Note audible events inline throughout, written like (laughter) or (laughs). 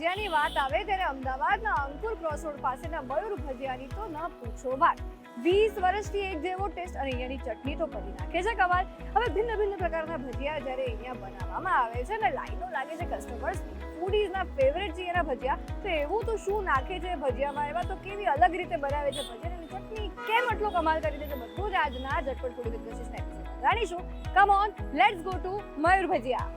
ભજીયાની વાત આવે ત્યારે અમદાવાદના અંકુર ક્રોસ રોડ પાસેના મયુર ભજીયાની તો ન પૂછો વાત. વીસ વર્ષથી એક જેવો ટેસ્ટ અને અહીંયાની ચટણી તો કરી નાખે છે કમાલ. હવે ભિન્ન ભિન્ન પ્રકારના ભજીયા જ્યારે અહીંયા બનાવવામાં આવે છે ને લાઈનો લાગે છે કસ્ટમર્સ ફૂડીઝના ફેવરેટ છે એના ભજીયા, તો એવું તો શું નાખે છે ભજીયામાં? એવા તો કેવી અલગ રીતે બનાવે છે ભજીયાની ચટણી? કેમ આટલો કમાલ કરી દે છે? બધું જ આજના ઝટપટ ફૂડી વિથ કશિશના જાણીશું. Come on let's go to Mayur bhajiya.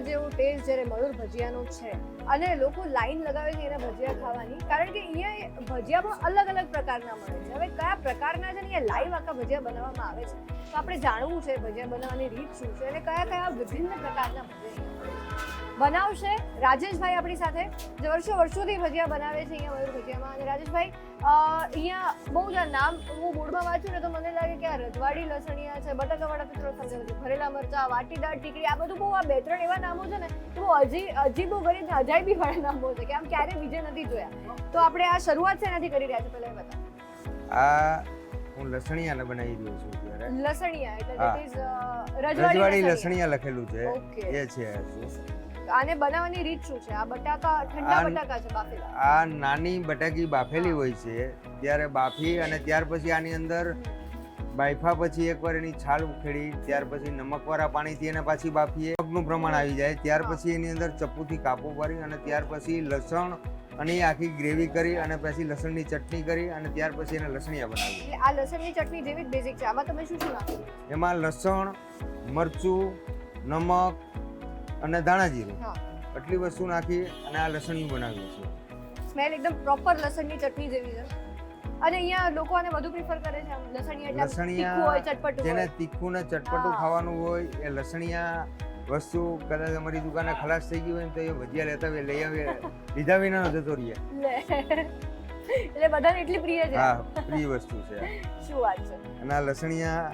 જેવો ટેસ્ટ જ્યારે મયુર ભજીયાનો છે. અને લોકો લાઈન લગાવે છે એના ભજીયા ખાવાની. કારણ કે અહીંયા ભજીયામાં અલગ અલગ પ્રકારના મળે છે. હવે કયા પ્રકારના છે ને અહીંયા લાઈવ આખા ભજીયા બનાવવામાં આવે છે. તો આપણે જાણવું છે ભજીયા બનાવવાની રીત શું છે અને કયા કયા વિભિન્ન પ્રકારના ભજીયા. બનાવશે રાજેશભાઈ આપણી સાથે. જે વર્ષો વર્ષોથી ભજીયા બનાવે છે અહીંયા મયુર ભજીયામાં. અને રાજેશભાઈ અહીંયા બહુ જ નામ હું બોર્ડમાં વાંચું ને તો મને લાગે કે આ રજવાડી લસણિયા છે, બટાકાવાળા થોડો સમજાવું ભરેલા મરચા વાટીદાર ટીકડી, આ બધું બહુ આ બે ત્રણ એવા નામો છે ને તો હજી અજી અજીબો ગરીબ ને અજાયબી વાળા નામો છે કે આમ ક્યારે બીજે નથી જોયા. તો આપણે આ શરૂઆત છે નથી કરી રહ્યા છે પહેલા બતાવો. આ હું લસણિયાને બનાવી રહ્યો છું અત્યારે. લસણિયા એટલે રજવાડી લસણિયા. લખેલું છે. એ છે આને બનાવવાની રીત શું છે? આ બટાકા ઠંડા બટાકા છે બાફેલા. આ નાની બટાકી બાફેલી હોય છે. ત્યારે બાફી અને ત્યાર પછી આની અંદર બાફા પછી એકવાર એની છાલ ઉખેડી ત્યાર પછી નમકવાળા પાણીથી એને પાછી બાફીએ. નમકનું પ્રમાણ આવી જાય ત્યાર પછી એની અંદર ચપ્પુથી કાપો પાડી અને ત્યાર પછી લસણ અને એ આખી ગ્રેવી કરી અને પછી લસણની ચટણી કરી અને ત્યાર પછી એને લસણિયા બનાવી આ લસણની ચટણી જેવી જ બેઝિક છે. આમાં તમે શું શું નાખો? એમાં લસણ મરચું નમક અને ધાણા જીરું. આટલી વસ્તુ નાખી અને આ લસણિયું બનાવીએ છે સ્મેલ એકદમ પ્રોપર લસણની ચટણી જેવી છે. અને અહીંયા લોકો આને વધુ પ્રિફર કરે છે લસણિયા તીખું હોય ચટપટું જેને તીખું ને ચટપટું ખાવાનું હોય એ લસણિયા વસ્તુ કદાચ અમારી દુકાને ખલાસ થઈ ગઈ હોય ને તો એ ભજીયા લેતા હોય લઈ આવે લીધા વિના જતો રહીએ. એટલે બધાને એટલી પ્રિય છે. હા પ્રિય વસ્તુ છે. શું વાત છે. અને આ લસણિયા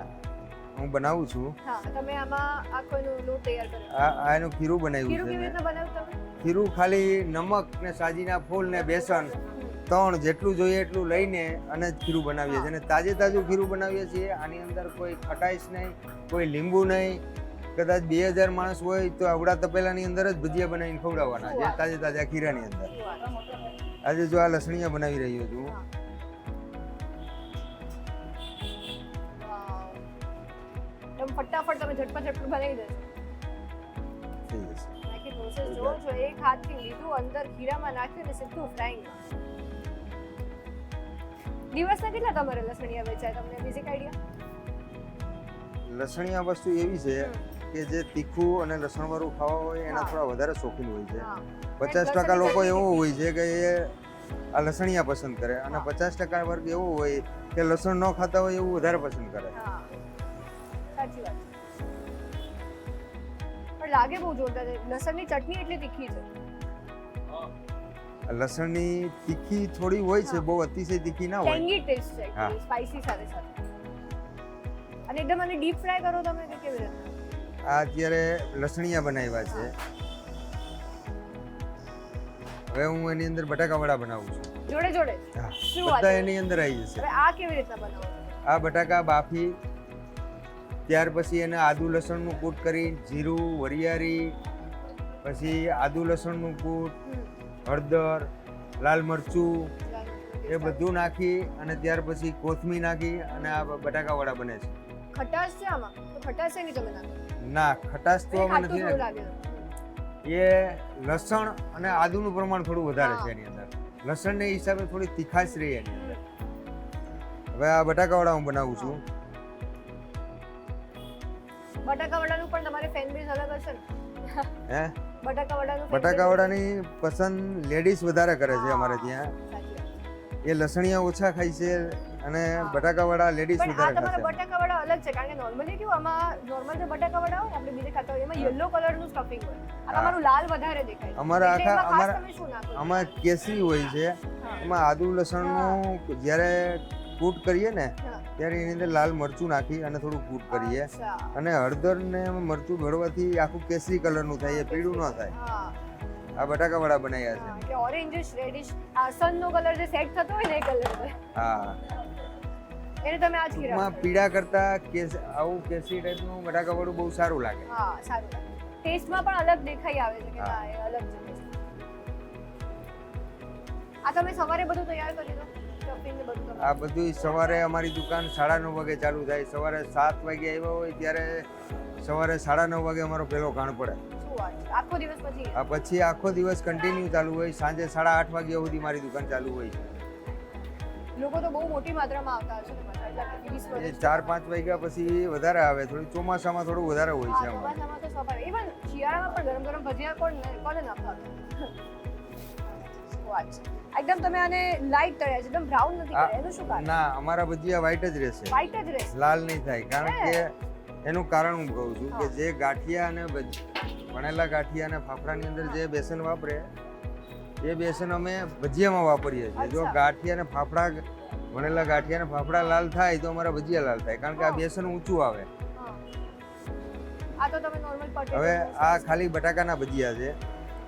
હું બનાવું છું. હા તમે આમાં આખો લોટ તૈયાર કર્યો આ આ એનું ખીરું બનાવ્યું ખીરું કેવી રીતે બનાવ્યું તમે? ખીરું ખાલી નમક ને સાજીના ફૂલ ને બેસન ત્રણ જેટલું જોઈએ એટલું લઈને અને ખીરું બનાવીએ છીએ. અને તાજે તાજું ખીરું બનાવીએ છીએ આની અંદર કોઈ ખટાઈશ નહીં કોઈ લીંબુ નહીં. કદાચ બે હજાર માણસ હોય તો આવડા તપેલાની અંદર જ ભજીયા બનાવીને ખવડાવવાના છે તાજે તાજા ખીરાની અંદર. આજે જો આ લસણીયા બનાવી રહ્યો છું. ફટાફટ તમે ઝટપટ ઝટપટ બનાવી દેશો થઈ જશે. પ્રોસેસ જોવો છો એક હાથથી લીધું અંદર ખીરામાં નાખ્યું અને સીધું ફ્રાઈંગ દિવસના કેટલા તમારે લસણિયા વેચાય? તમને બેઝિક આઈડિયા લસણિયા વસ્તુ એવી છે કે જે તીખું અને લસણવાળું ખાવા હોય એના થોડા વધારે શોખીન હોય છે. પચાસ ટકા લોકો એવો હોય છે કે એ આ લસણિયા પસંદ કરે અને પચાસ ટકા વર્ગ એવો હોય કે લસણ ન ખાતા હોય એવું વધારે પસંદ કરે. સાચી વાત. પણ લાગે બહુ જોરદાર. છે લસણની ચટણી એટલી તીખી છે. લસણની તીખી થોડી હોય છે બહુ અતિશય તીખી ના હોય. ટેંગી ટેસ્ટ છે હા. સ્પાઈસી સાથે સાથે. અને એકદમ આને ડીપ ફ્રાય કરો તમે કે કેવી રીતે? આ અત્યારે લસણિયા બનાવ્યા છે. હવે હું એની અંદર બટાકા વડા બનાવું છું. જોડે જોડે? શું બધા એની અંદર આવી જશે. હવે આ કેવી રીતના બનાવો? આ બટાકા બાફી ત્યાર પછી એને આદુ લસણનું કૂટ કરી જીરું વરિયાળી પછી આદુ લસણનું કૂટ. હળદર લાલ મરચું એ બધું નાખી અને ત્યાર પછી કોથમી નાખી અને આ બટાકા વડા બને છે. ખટાશ છે આમાં? તો ખટાશ નહીં તમે નાખો? ના ખટાશ તો આમાં નથી એ લસણ અને આદુનું પ્રમાણ થોડું વધારે છે એની અંદર. લસણને હિસાબે થોડી તીખાશ રહી એની અંદર. હવે આ બટાકા વડા હું બનાવું છું. બટાકા વડાનું પણ તમારે ફેન બેઝ અલગ હશે ને. હે? બટાકા વડાનું પસંદ લેડીઝ વધારે કરે છે અમારે ત્યાં. એ લસણિયા ઓછા ખાય છે અને. બટાકા વડા લેડીઝ વધારે ખાય છે. બટાકા વડા અલગ છે કારણ કે નોર્મલી કેવું આમાં નોર્મલ જે બટાકા વડા હોય આપણે બીજે ખાતા હોય એમાં યલો કલરનું સ્ટફિંગ હોય. અમારું લાલ વધારે દેખાય અમારા આખા- અમારા-? આમાં કેસરી હોય છે. એમાં આદુ લસણનું જ્યારે કૂટ કરીએ ને ત્યારે એની અંદર લાલ મરચું નાખી અને થોડું કૂટ કરીએ. અને હળદર ને મરચું ભરવાથી આખું કેસરી કલરનું થાય એ પીળું ન થાય. આ બટાકા વડા બનાવ્યા છે. એટલે રેડિશ આ સનનો કલર જે સેટ થતો હોય ને એ કલર હા. એને તમે આજ ટૂંકમાં પીળા કરતા કેસ આવું કેસરી ટાઈપનું બટાકા વડું બહુ સારું લાગે. હા સારું ટેસ્ટમાં પણ અલગ દેખાઈ આવે છે કે હા. એ અલગ છે. આ તમે સવારે બધું તૈયાર કરી દો આ બધું સવારે અમારી દુકાન સાડા નવ વાગે ચાલુ થાય. સવારે સાત વાગે આવ્યા હોય ત્યારે સવારે સાડા નવ વાગે અમારો પહેલો કાણ પડે. આખો દિવસ પછી? આ પછી આખો દિવસ કન્ટિન્યુ ચાલુ હોય. સાંજે સાડા આઠ વાગ્યા સુધી મારી દુકાન ચાલુ હોય. છે લોકો તો બહુ મોટી માત્રામાં આવતા હશે ચાર પાંચ વાગ્યા પછી વધારે આવે. થોડું ચોમાસામાં થોડું વધારે હોય છે ઇવન શિયાળામાં પણ ગરમ ગરમ ભજીયા કોણ કોને ના ભાવે શું વાત એકદમ તમે આને લાઈટ તળ્યા છે. એકદમ બ્રાઉન નથી કર્યા. એનું શું કારણ? ના અમારા ભજીયા વ્હાઈટ જ રહેશે. વ્હાઈટ જ રહેશે. લાલ નહીં થાય કારણ કે એનું કારણ હું કહું છું કે જે ગાંઠિયા અને વણેલા ગાંઠિયા અને ફાફડાની અંદર જે બેસન વાપરે એ બેસન અમે ભજીયામાં વાપરીએ છીએ. જો ગાંઠિયા અને ફાફડા વણેલા ગાંઠિયા અને ફાફડા લાલ થાય તો અમારા ભજીયા લાલ થાય કારણ કે આ બેસન ઊંચું આવે. હવે આ ખાલી બટાકાના ભજીયા છે.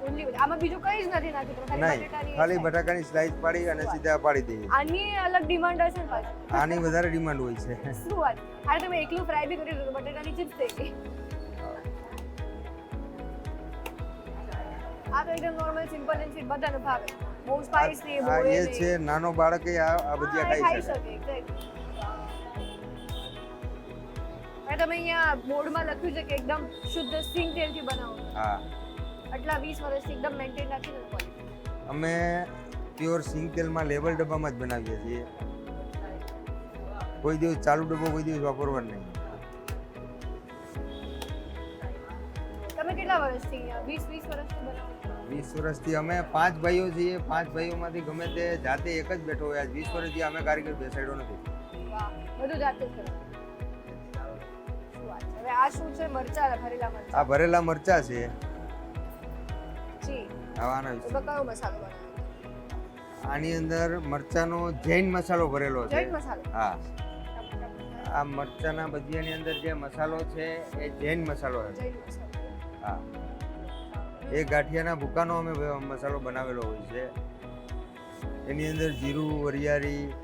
આમાં બીજું કંઈ જ નથી નાખ્યું. નહીં ખાલી બટાકાની સ્લાઇસ પાડી અને સીધા પાડી દઈએ આની અલગ ડિમાન્ડ હશે ને પાછી? આની વધારે ડિમાન્ડ હોય છે. (laughs) શું વાત? અરે તમે એકલું ફ્રાય બી કરી દો બટેટાની ચિપ્સ થઈ ગઈ. આ તો એકદમ નોર્મલ સિમ્પલ એન્ડ સ્વીટ બધાને ભાવે બહુ બહુ એ એ છે નાનો બાળક આ આ હા, ખાઈ શકે. તમે અહીંયા બોર્ડમાં લખ્યું છે કે એકદમ શુદ્ધ સિંગ તેલથી બનાવો. હા. આટલા વીસ વર્ષથી એકદમ મેન્ટેન રાખીને quality. અમે પ્યોર સિંગ તેલમાં લેબલ ડબ્બામાં જ બનાવીએ છીએ. કોઈ દિવસ ચાલુ ડબ્બો કોઈ દિવસ વાપરવાનો નહીં. તમે કેટલા વર્ષથી વીસ વીસ વર્ષથી બનાવો? વીસ વર્ષથી અમે પાંચ ભાઈઓ છીએ. પાંચ ભાઈઓમાંથી ગમે તે જાતે એક જ બેઠો હોય. વીસ વર્ષથી અમે કારીગર બેસાડ્યો નથી. બધું જાતે જ કરો. આ શું છે? મરચા ભરેલા આ ભરેલા મરચા છે. જી. છે તો કયો મસાલો બનાવ્યો આની અંદર મરચાનો જૈન મસાલો ભરેલો છે. જૈન મસાલો. હા. આ મરચાના ભજીયાની અંદર જે મસાલો છે એ જૈન મસાલો છે. હા. એ ગાંઠિયાના ભૂકાનો અમે મસાલો બનાવેલો હોય છે. એની અંદર જીરું વરિયાળી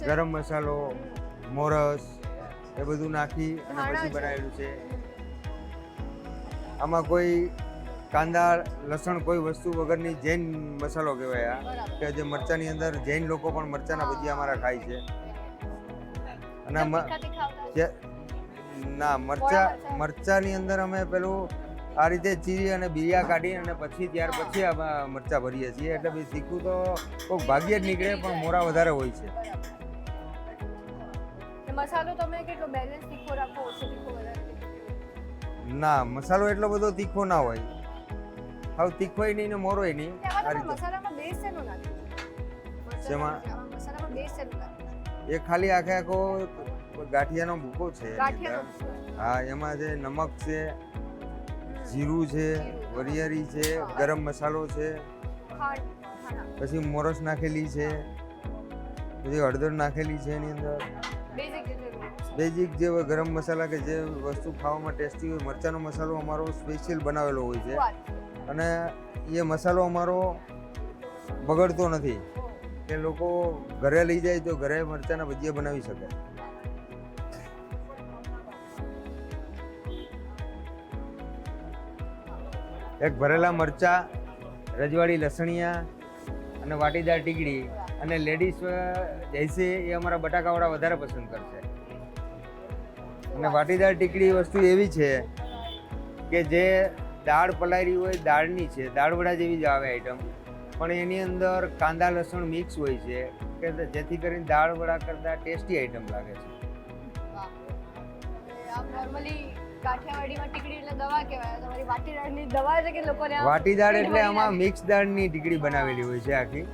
ગરમ મસાલો મોરસ એ બધું નાખી અને પછી બનાવેલું છે. આમાં કોઈ કાંદા લસણ કોઈ વસ્તુ વગરની જૈન મસાલો કહેવાય આ. કે જે મરચાની અંદર જૈન લોકો પણ મરચાના ભજીયા અમારા ખાય છે. અને ના મરચા મરચાં. મરચાની અંદર અમે પેલું આ રીતે ચીરી અને બીરિયા કાઢી અને પછી ત્યાર પછી અમે મરચાં ભરીએ છીએ. એટલે બી તીખું તો કોઈક ભાગ્યે જ નીકળે પણ મોરા વધારે હોય છે. મસાલો તમે કેટલો બેલેન્સ તીખો રાખો ઓછો તીખો વધારે? ના મસાલો એટલો બધો તીખો ના હોય. હવે તીખોય નહીં ને મોરોય નહીં. આ રીતે. મસાલામાં નાખ્યો એ ખાલી આખે આખો ગાંઠિયાનો ભૂકો છે. હા એમાં જે નમક છે જીરું છે વરિયારી છે ગરમ મસાલો છે. પછી મોરસ નાખેલી છે. પછી હળદર નાખેલી છે એની અંદર. બેઝિક જે ગરમ મસાલા કે જે વસ્તુ ખાવામાં ટેસ્ટી હોય મરચાનો મસાલો અમારો સ્પેશિયલ બનાવેલો હોય છે. અને એ મસાલો અમારો બગડતો નથી. કે લોકો ઘરે લઈ જાય તો ઘરે મરચાના ભજીયા બનાવી શકે. એક ભરેલા મરચા, રજવાડી લસણિયા અને વાટીદાર ટીકડી અને લેડીઝ જૈસે એ અમારા બટાકાવાળા વધારે પસંદ કરશે. અને વાટીદાર ટીકડી વસ્તુ એવી છે કે જે દાળ પલાળી હોય દાળની છે દાળવડા જેવી જ આવે આઈટમ પણ એની અંદર કાંદા લસણ મિક્સ હોય છે કે જેથી કરીને દાળવડા કરતાં ટેસ્ટી આઈટમ લાગે છે. વાટી દાળ એટલે આમાં મિક્સ દાળની ટીકડી બનાવેલી હોય છે આખી.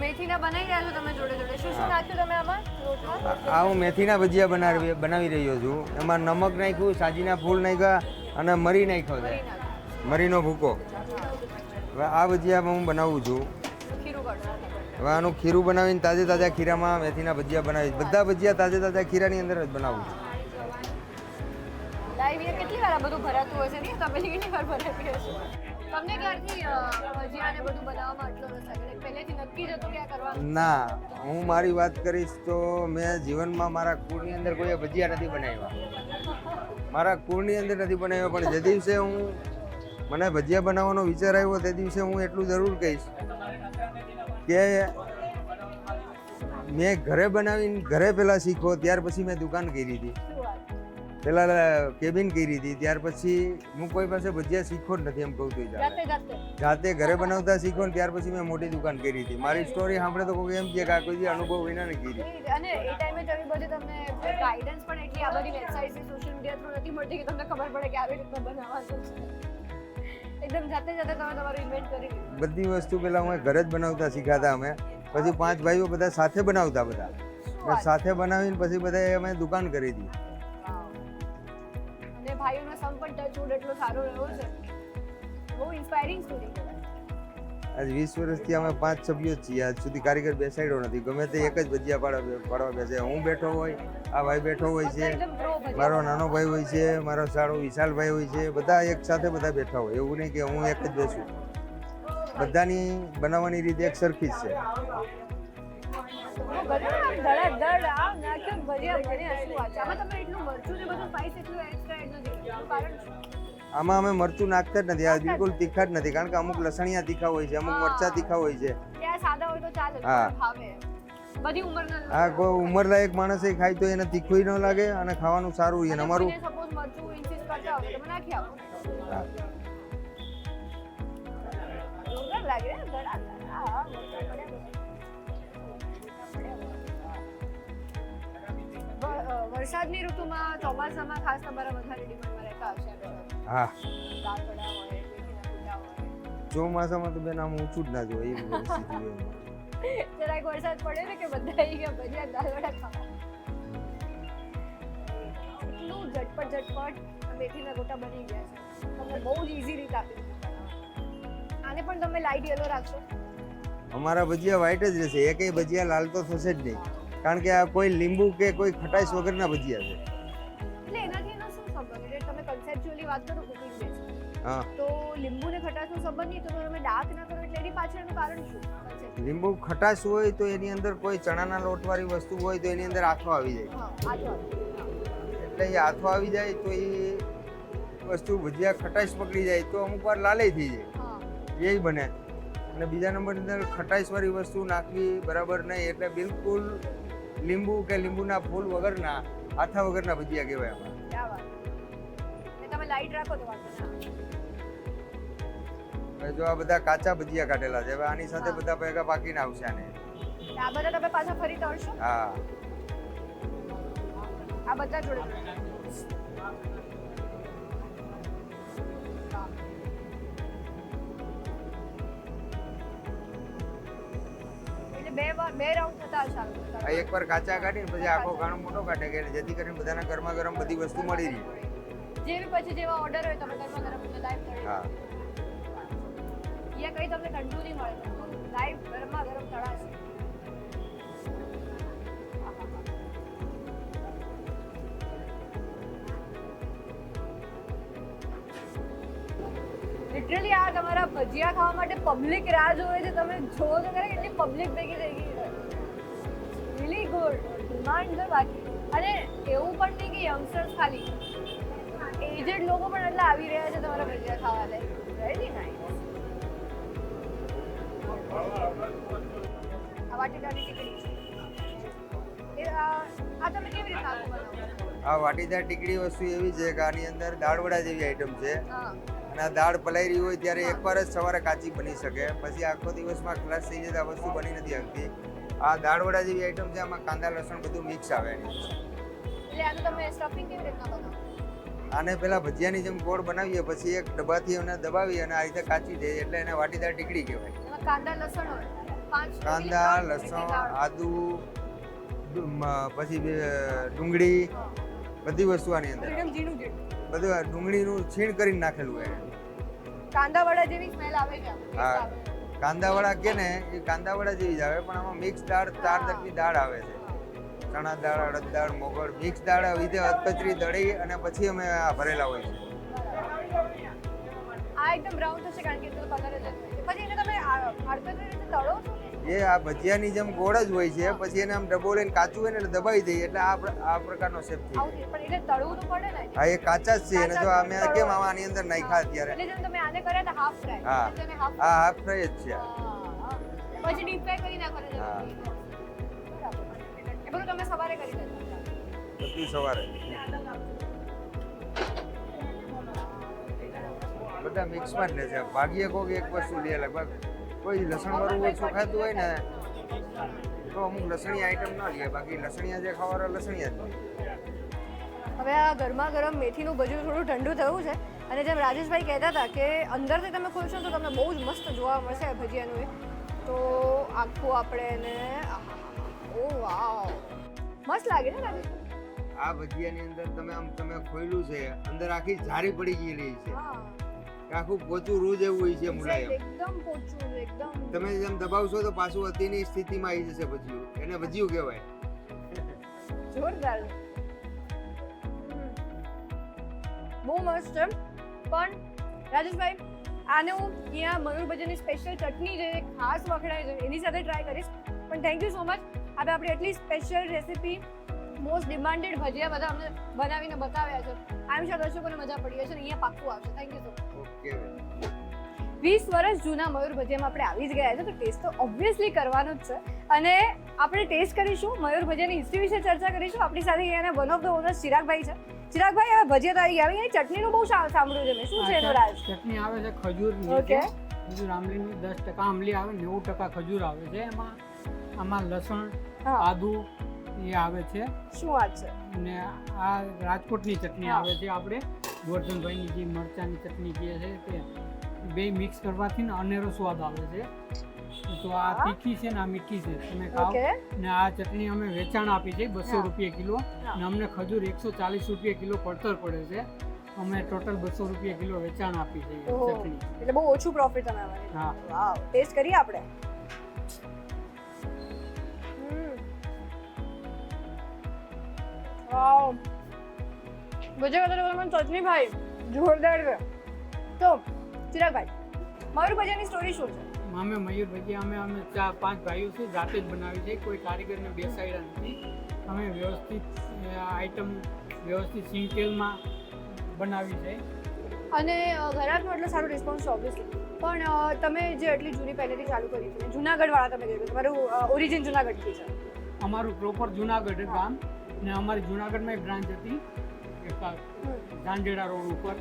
મેથીના બનાવી રહ્યા છો તમે જોડે જોડે? શું શું નાખ્યું તમે આમાં આ- આ હું મેથીના ભજીયા બનાવી બનાવી રહ્યો છું. એમાં નમક નાખ્યું સાજીના ફૂલ નાખ્યા અને મરી નાખ્યો છે. મરીનો ભૂકો. હવે આ ભજીયા હું બનાવું છું. હવે આનું ખીરું બનાવીને તાજે તાજા ખીરામાં મેથીના ભજીયા બનાવી બધા ભજીયા તાજે તાજા ખીરાની અંદર જ બનાવું છું. ના હું મારી વાત કરીશ તો મેં જીવનમાં મારા કુળની અંદર કોઈ ભજીયા નથી બનાવ્યા. મારા કુળની અંદર નથી બનાવ્યા પણ જે દિવસે હું મને ભજીયા બનાવવાનો વિચાર આવ્યો તે દિવસે હું એટલું જરૂર કહીશ કે મેં ઘરે બનાવીને ઘરે પહેલાં શીખો ત્યાર પછી મેં દુકાન કરી હતી. પહેલાં કેબિન કરી હતી ત્યાર પછી હું કોઈ પાસે ભજીયા શીખો જ નથી એમ કહું તો જાતે ઘરે બનાવતા શીખો ને ત્યાર પછી મેં મોટી દુકાન કરી હતી. મારી સ્ટોરી સાંભળે તો કોઈ એમ કે આ કોઈ અનુભવ વિના ને કરી અને એ ટાઈમે આવી બધી તમને ગાઈડન્સ પણ એટલી આ બધી વેબસાઇટ સોશિયલ મીડિયા થ્રુ નથી મળતી કે તમને ખબર પડે કે આવી રીતના બનાવવાનું છે. એકદમ જાતે જાતે તમે તમારું ઇન્વેન્ટ કરી લીધું. બધી વસ્તુ પહેલા અમે ઘરે જ બનાવતા શીખાતા અમે. પછી પાંચ ભાઈઓ બધા સાથે બનાવતા બધા. સાથે બનાવીને પછી બધા અમે દુકાન કરી હતી અને ભાઈઓનો સંપ ટચ એટલો સારો રહ્યો છે. બહુ ઇન્સ્પાયરિંગ સ્ટોરી કહેવાય. આજ વીસ વર્ષથી અમે પાંચ સભ્યો જ છીએ. આજ સુધી કારીગર બેસાડ્યો નથી. ગમે તે એક જ ભજીયા પાડવા પાડવા બેસે. હું બેઠો હોય આ ભાઈ બેઠો હોય છે મારો નાનો ભાઈ હોય છે મારો સારો વિશાલભાઈ હોય છે બધા એક સાથે બધા બેઠા હોય. એવું નહીં કે હું એક જ બેસું. બધાની બનાવવાની રીતે એક સરખી જ છે. બધા આમ ધડાધડ આમ નાખ્યું ને ભજીયા બન્યા શું વાત છે? આમાં તમે એટલું મરચું ને બધું સ્પાઈસ એટલું એક્સ્ટ્રા એડ નથી કારણ આમાં અમે મરચું નાખતા જ નથી આ બિલકુલ તીખા જ નથી કારણ કે અમુક લસણિયા તીખા હોય છે અમુક મરચા તીખા હોય છે હા સાદા હોય તો ચાલે હા. બધી ઉંમરના કોઈ ઉંમરલાયક માણસ એ ખાય તો એને તીખું ન લાગે અને ખાવાનું સારું હોય અમારું સપોઝ મરચું ઇન્સિસ્ટ કરતા હોય તમે નાખી આપો હા. લાગે હા, હા, મરચાં પડ્યા બધું. વ- અ, વરસાદની ઋતુમાં ચોમાસામાં ખાસ તમારા વધારે ડિમાન્ડમાં રહેતા હશે. હા. ચોમાસામાં તો બેન આમ ઊંચું જ ના જોય એવી પરિસ્થિતિ જરાક વરસાદ પડ્યો ને કે બધા આવી ગયા ભજીયા દાળવડા ખાવા. એટલું ઝટપટ ઝટપટ મેથીના ગોટા બની ગયા છે. તમને બહુ જ ઇઝી રીત આપી દીધી આને પણ તમે લાઈટ યલો રાખશો? અમારા ભજીયા વ્હાઈટ જ રહેશે એકેય ભજીયા લાલ તો થશે જ નહીં. કારણ કે આ કોઈ લીંબુ કે કોઈ ખટાશ વગરના ભજીયા છે. તો લીંબુ ને ખટાશનો સંબંધ નહીં તો તમે ડાર્ક ના કરો એટલે એની પાછળનું કારણ શું? લીંબુ ખટાશ હોય તો એની અંદર કોઈ ચણાના લોટવાળી વસ્તુ હોય તો એની અંદર આથો આવી જાય. એટલે એ આથો આવી જાય તો એ વસ્તુ ભજીયા ખટાશ પકડી જાય તો અમુક વાર લાલે થઈ જાય. એ બને. અને બીજા નંબરની અંદર ખટાશવાળી વસ્તુ નાખવી બરાબર નહીં એટલે બિલકુલ લીંબુ કે લીંબુના ફૂલ વગરના આથા વગરના ભજીયા કહેવાય તમે લાઈટ રાખો તો વાંધો જો આ બધા કાચા ભજીયા કાઢેલા છે હવે આની સાથે બધા ભેગા પાકીને આવશે આને. આ બધા તમે પાછા ફરી તળશો? હા. આ બધા જોડે. બે બે રાઉન્ડ થતા હશે એક વાર કાચા કાઢીને પછી આખો ઘણો મોટો કાઢે કે જેથી કરીને બધાના ઘરમાં ગરમ બધી વસ્તુ મળી રહી. જેવી પછી જેવા ઓર્ડર હોય તમે ઘરમાં ગરમ લાઈવ હા. અહીંયા કઈ તમને ઠંડુ નહીં મળે લાઈવ ગરમા ગરમ તળાશે લિટરલી આ તમારા ભજીયા ખાવા માટે પબ્લિક રાહ જોવે છે. તમે જો તો ખરા કેટલી પબ્લિક ભેગી થઈ ગઈ છે. રિયલી ગુડ ડિમાન્ડ છે બાકી. અને એવું પણ નહીં કે યંગસ્ટર્સ ખાલી. એજેડ લોકો પણ એટલા આવી રહ્યા છે તમારા ભજીયા ખાવા લે વેરી નાઇસ આ વાટીદારની ટીકડી છે. આ તમે કેવી રીતે આખું બનાવો? આ વાટીદાર ટીકડી વસ્તુ એવી છે કે આની અંદર દાળવડા જેવી આઈટમ છે. ના અને આ દાળ પલાઈ રહી હોય ત્યારે એકવાર જ સવારે કાચી બની શકે. પછી આખો દિવસમાં ખલાસ થઈ જાય આ વસ્તુ બની નથી શકતી. આ દાળવડા જેવી આઈટમ છે આમાં કાંદા લસણ બધું મિક્સ આવે એટલે આનું તમે સ્ટફિંગ કેવી રીતના બનાવો? આને પેલા ભજીયાની જેમ ગોળ બનાવીએ પછી એક ડબ્બાથી એને દબાવી અને આ રીતે કાચી દે એટલે એને વાટીદાર ટીકડી કહેવાય. કાંદા લસણ હોય. કાંદા લસણ આદુ પછી ડુંગળી બધી વસ્તુ આની અંદર બધું આ ડુંગળીનું છીણ કરીને નાખેલું હોય. કાંદાવાળા જેવી સ્મેલ આવે છે. હા. કાંદાવાળા કાંદાવડા કે ને એ કાંદાવડા જેવી જ આવે પણ આમાં મિક્સ દાળ ચાર. જાતની દાળ આવે છે. ચણા દાળ અડદ દાળ મોગળ મિક્સ દાળ આવી રીતે અધકચરી દળી અને પછી અમે આ ભરેલા હોય છે. આ એકદમ બ્રાઉન થશે કારણ કે એટલો કલર જ પછી એને તમે આ- રીતે તળો? છો એ આ ભજીયાની જેમ ગોળ જ હોય છે પછી એને આમ ડબો લઈને કાચું હોય ને એટલે દબાઈ દઈએ એટલે આ આ પ્રકારનો શેપ થઈ. પણ એટલે તળવું તો પડે ને? હા એ કાચા જ છે અને જો અમે કેમ આની અંદર નાખ્યા અત્યારે? એટલે જેમ તમે આને કર્યા તો હાફ ફ્રાય હા. આ હાફ ફ્રાય જ છે. પછી ડીપ ફ્રાય કરી નાખો હા. બરાબર એ બધું તમે સવારે કરી દેજો બધું સવારે. બધા મિક્સમાં જ લે છે. ભાગ્યે કોક એક વસ્તુ લે લગભગ કોઈ લસણ વાળું ઓછું ખાતું હોય ને તો અમુક લસણી આઈટમ ન લે. બાકી લસણીયા જે ખાવાના લસણીયા જ હવે આ ગરમા ગરમ મેથીનું ભજીયું થોડું ઠંડુ થયું છે. અને જેમ રાજેશભાઈ કહેતા હતા કે અંદરથી તમે ખોલશો તો તમને બહુ જ મસ્ત જોવા મળશે ભજીયાનું એ. તો આખું આપણે એને ઓ વાવ. મસ્ત લાગે ને રાજેશભાઈ આ ભજીયાની અંદર તમે આમ તમે ખોયલું છે અંદર આખી ઝારી પડી ગયેલી છે. આખું પોચું રૂ જેવું હોય છે મુલાયમ. એકદમ પોચું એકદમ. તમે જેમ દબાવશો તો પાછું અતિની સ્થિતિમાં આવી જશે ભજીયું. એને ભજીયું કહેવાય. જોરદાર. બહુ મસ્ત છે. પણ રાજેશભાઈ આને હું અહીંયા મયુર ભજનની સ્પેશિયલ ચટણી જે ખાસ વખણાય છે એની સાથે ટ્રાય કરીશ. પણ થેન્ક યુ સો મચ આપણે આપણી એટલી special recipe most demanded bhajiya બધા અમને બનાવીને બતાવ્યા છે. આઈ એમ શ્યોર દર્શકોને મજા પડી હશે અને અહીંયા પાક્કું આવશે. થેન્ક યુ સો ઓકે વીસ વર્ષ જૂના મયુર ભજીયામાં આપણે આવી જ ગયા છે તો ટેસ્ટ તો ઓબ્વિયસલી કરવાનો જ છે. અને આપણે ટેસ્ટ કરીશું મયુર ભજીયાની હિસ્ટ્રી વિશે ચર્ચા કરીશું. આપણી સાથે એને વન ઓફ ધ ઓનર્સ ચિરાગભાઈ છે. ચિરાગભાઈ હવે ભજીયા તો આવી? ગયા હવે ચટણીનું બહુ સાંભળ્યું છે મેં. શું છે એનો રાજ? ચટણી આવે છે ખજૂર ઓકે ખજૂર આંબલીની દસ ટકા આમલી આવે નેવું ટકા ખજૂર આવે છે એમાં. આમાં લસણ આદુ એ આવે છે. શું વાત છે? અને આ રાજકોટની ચટણી આવે છે આપણે. ગોરધનભાઈની જે મરચાની ચટણી જે છે તે બે મિક્સ કરવાથી ને અનેરો સ્વાદ આવે છે. તો આ તીખી છે ને આ મીઠી છે. તમે ખાઓ. ને આ ચટણી અમે વેચાણ આપી છે બસો રૂપિયા કિલો. ને અમને ખજૂર એકસો ચાલીસ રૂપિયા કિલો પડતર પડે છે. અમે ટોટલ બસો રૂપિયા કિલો વેચાણ આપી છે ચટણી. એટલે બહુ ઓછું પ્રોફિટ તમે હા. ટેસ્ટ કરીએ આપણે? વાવ. કરતા મને ચટણી ભાઈ જોરદાર છે. તો ચિરાગભાઈ મયુર ભજીયાની સ્ટોરી શું છે? અમે મયુર ભજીયા અમે અમે ચાર પાંચ ભાઈઓ છે જાતે જ બનાવી છે કોઈ કારીગરને બેસાડ્યા નથી. અમે વ્યવસ્થિત આઈટમ વ્યવસ્થિત સિંગતેલમાં બનાવી છે. અને ઘરાકનો એટલો સારો રિસ્પોન્સ છે ઓબ્વિયસલી પણ તમે જે એટલી જૂની પહેલેથી ચાલુ કરી છે જુનાગઢવાળા તમે કીધું તમારું ઓરિજિન જુનાગઢથી છે. અમારું પ્રોપર જુનાગઢ ગામ. ને અમારી જુનાગઢમાં બ્રાન્ચ હતી એક આ ધાંધેડા રોડ ઉપર.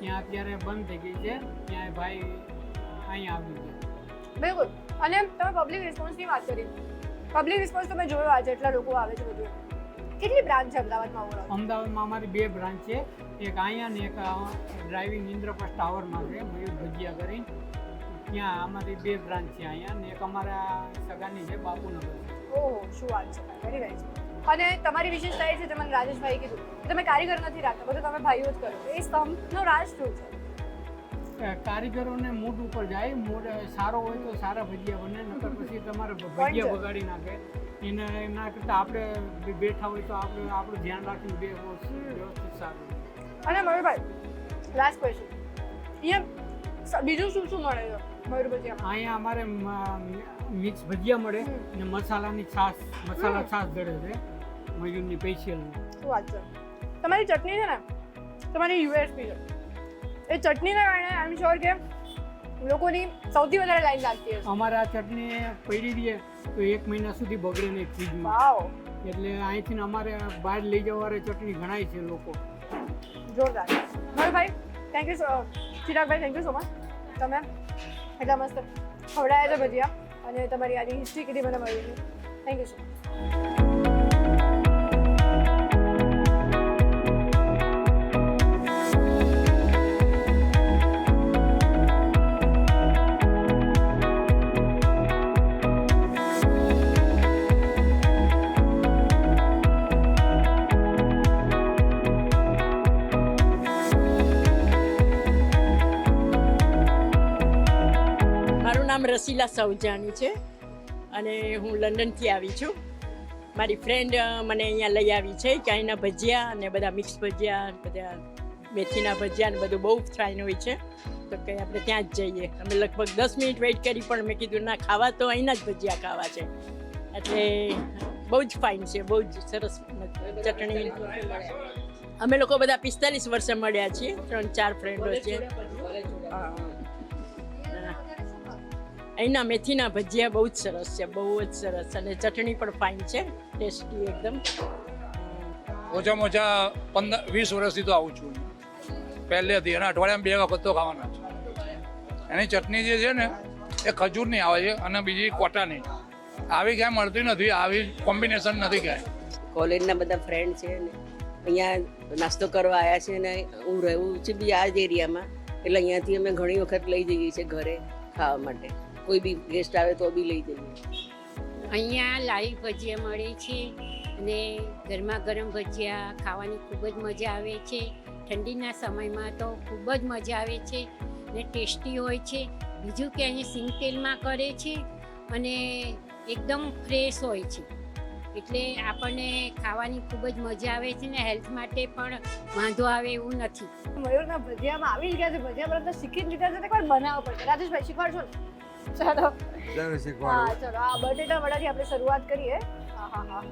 ત્યાં અત્યારે બંધ થઈ ગઈ છે ત્યાં ભાઈ અહીંયા આવી છે. બિલકુલ. અને તમે પબ્લિક રિસ્પોન્સની વાત કરી. પબ્લિક રિસ્પોન્સ તમે જોયો આજે એટલા લોકો આવે છે બધું. કેટલી બ્રાન્ચ છે અમદાવાદમાં ઓવરઓલ અમદાવાદમાં અમારી બે બ્રાન્ચ છે. એક અહીંયા ને એક ડ્રાઇવિંગ ઇન્દ્રપ્રસ્થ ટાવરમાં છે મયુર ભજીયા કરીને. ત્યાં અમારી બે બ્રાન્ચ છે અહીંયા ને એક અમારા સગાની છે બાપુનગર. ઓહો શું વાત છે વેરી નાઇસ અને તમારી વિશેષતા એ છે જે મને રાજેશભાઈ કીધું. કે તમે કારીગર નથી રાખતા બધું તમે ભાઈઓ જ કરો. એ સ્તંભનો રાજ શું છે? કારીગરોને મૂડ ઉપર જાય મૂડ સારો હોય તો સારા ભજીયા બને નકર પછી તમારે ભજીયા બગાડી નાખે. એને એના કરતાં આપણે બેઠા હોય તો આપણે આપણું ધ્યાન રાખીને બે વ્યવસ્થિત સારું અને મયુરભાઈ લાસ્ટ ક્વેશ્ચન અહીંયા બીજું શું શું મળે છે મયુર અહીંયા અમારે મિક્સ ભજીયા મળે અને મસાલાની છાશ મસાલા છાશ દળે છે. મયુરની સ્પેશિયલ શું વાત છે? તમારી ચટણી છે ને તમારી યુએસપી છે. એ ચટણીના કારણે આઈ એમ શ્યોર કે લોકોની સૌથી વધારે લાઈન લાગતી હશે. અમારે આ ચટણી પડી દઈએ તો એક મહિના સુધી બગડે નહીં ફ્રીજમાં વાવ. એટલે અહીંથી અમારે બહાર લઈ જવાવાળી ચટણી ઘણાય છે લોકો. જોરદાર. ભાઈ થેન્ક યુ ચિરાગભાઈ થેન્ક યુ સો મચ તમે એટલા મસ્ત ખવડાયા છે ભજીયા અને તમારી આની હિસ્ટ્રી કીધી મને મળી થેન્ક યુ સો મચ નામ રસીલા સૌજાની છે અને હું લંડનથી આવી છું મારી ફ્રેન્ડ મને અહીંયા લઈ આવી છે કે અહીંના ભજીયા અને બધા મિક્સ ભજીયા બધા મેથીના ભજીયા ને બધું બહુ ફાઇન હોય છે તો કે આપણે ત્યાં જ જઈએ અમે લગભગ દસ મિનિટ વેઇટ કરી પણ મેં કીધું ના ખાવા તો અહીંના જ ભજીયા ખાવા છે એટલે બહુ જ ફાઇન છે બહુ જ સરસ ચટણી. અમે લોકો બધા પિસ્તાલીસ વર્ષે મળ્યા છીએ ત્રણ ચાર ફ્રેન્ડો છે. હા. અહીંના મેથીના ભજીયા બહુ જ સરસ છે બહુ જ સરસ અને ચટણી પણ ફાઇન છે ટેસ્ટી એકદમ. ઓછામાં ઓછા પંદર વીસ વર્ષથી તો આવું છું. પહેલેથી અને અઠવાડિયામાં બે વખત તો ખાવાના છે એની ચટણી જે છે ને એ ખજૂરની આવે છે અને બીજી કોટાની. આવી ક્યાંય મળતી નથી આવી કોમ્બિનેશન નથી ક્યાંય. કોલેજના બધા ફ્રેન્ડ છે ને અહીંયા નાસ્તો કરવા આવ્યા છે ને હું રહું છું બી આ જ એરિયામાં એટલે અહીંયાથી અમે ઘણી વખત લઈ જઈએ છીએ ઘરે. ખાવા માટે. કોઈ બી ગેસ્ટ આવે તો બી લઈ જઈએ. અહીંયા લાઈવ ભજીયા મળે છે અને ગરમા ગરમ ભજીયા ખાવાની ખૂબ જ મજા આવે છે. ઠંડીના સમયમાં તો ખૂબ જ મજા આવે છે ને ટેસ્ટી હોય છે. બીજું કે અહીં સિંગ તેલમાં કરે છે અને એકદમ ફ્રેશ હોય છે. એટલે આપણને ખાવાની ખૂબ જ મજા આવે છે ને હેલ્થ માટે પણ વાંધો આવે એવું નથી. મયુરના ભજીયામાં આવી જ ગયા છે ભજીયા પરંતુ શીખી જ લીધા છે એકવાર બનાવવા પડશે. રાજેશભાઈ શીખવાડશો ચાલો. જરૂર શીખવાડો. ચલો. આ બટેટા વડાથી આપણે શરૂઆત કરીએ. હા હા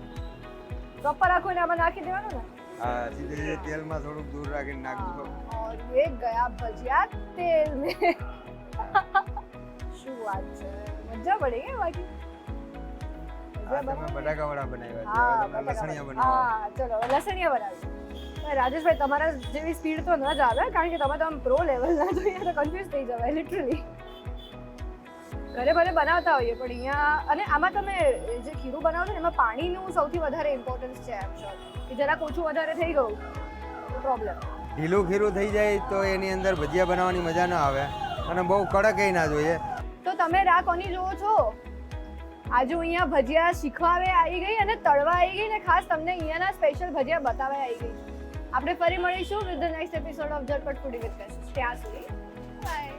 પ્રોપર આખું આમાં નાખી દેવાનું ને? હા સીધે સીધે તેલમાં થોડુંક દૂર રાખીને નાખજો. ઓર એ ગયા ભજીયા તેલ મે શું વાત છે. મજા પડી ગઈ બાકી? બટાકા વડા બનાવ્યા છે લસણિયા ચલો લસણિયા રાજેશભાઈ તમારા જેવી સ્પીડ તો ન જ આવે કારણ કે તમે તો આમ પ્રો લેવલ ના જોઈએ તો કન્ફ્યુઝ થઈ જવાય લિટરલી ઘરે ભલે બનાવતા હોઈએ પણ અહીંયા અને આમાં તમે જે ખીરું બનાવો છો ને એમાં પાણીનું સૌથી વધારે ઇમ્પોર્ટન્સ છે એમ છો. કે જરાક ઓછું વધારે થઈ ગયું પ્રોબ્લેમ ઢીલું ખીરું થઈ જાય તો એની અંદર ભજીયા બનાવવાની મજા ન આવે અને બહુ કડક એ ના જોઈએ. તો તમે રા કોની જુઓ છો. આજે હું અહીંયા ભજીયા શીખવાવે આવી ગઈ અને તળવા આવી ગઈ ને ખાસ તમને અહીંયાના સ્પેશિયલ ભજીયા બતાવવા આવી ગઈ. આપણે ફરી મળીશું with the next episode of Jhatpat foodie with ત્યાં સુધી બાય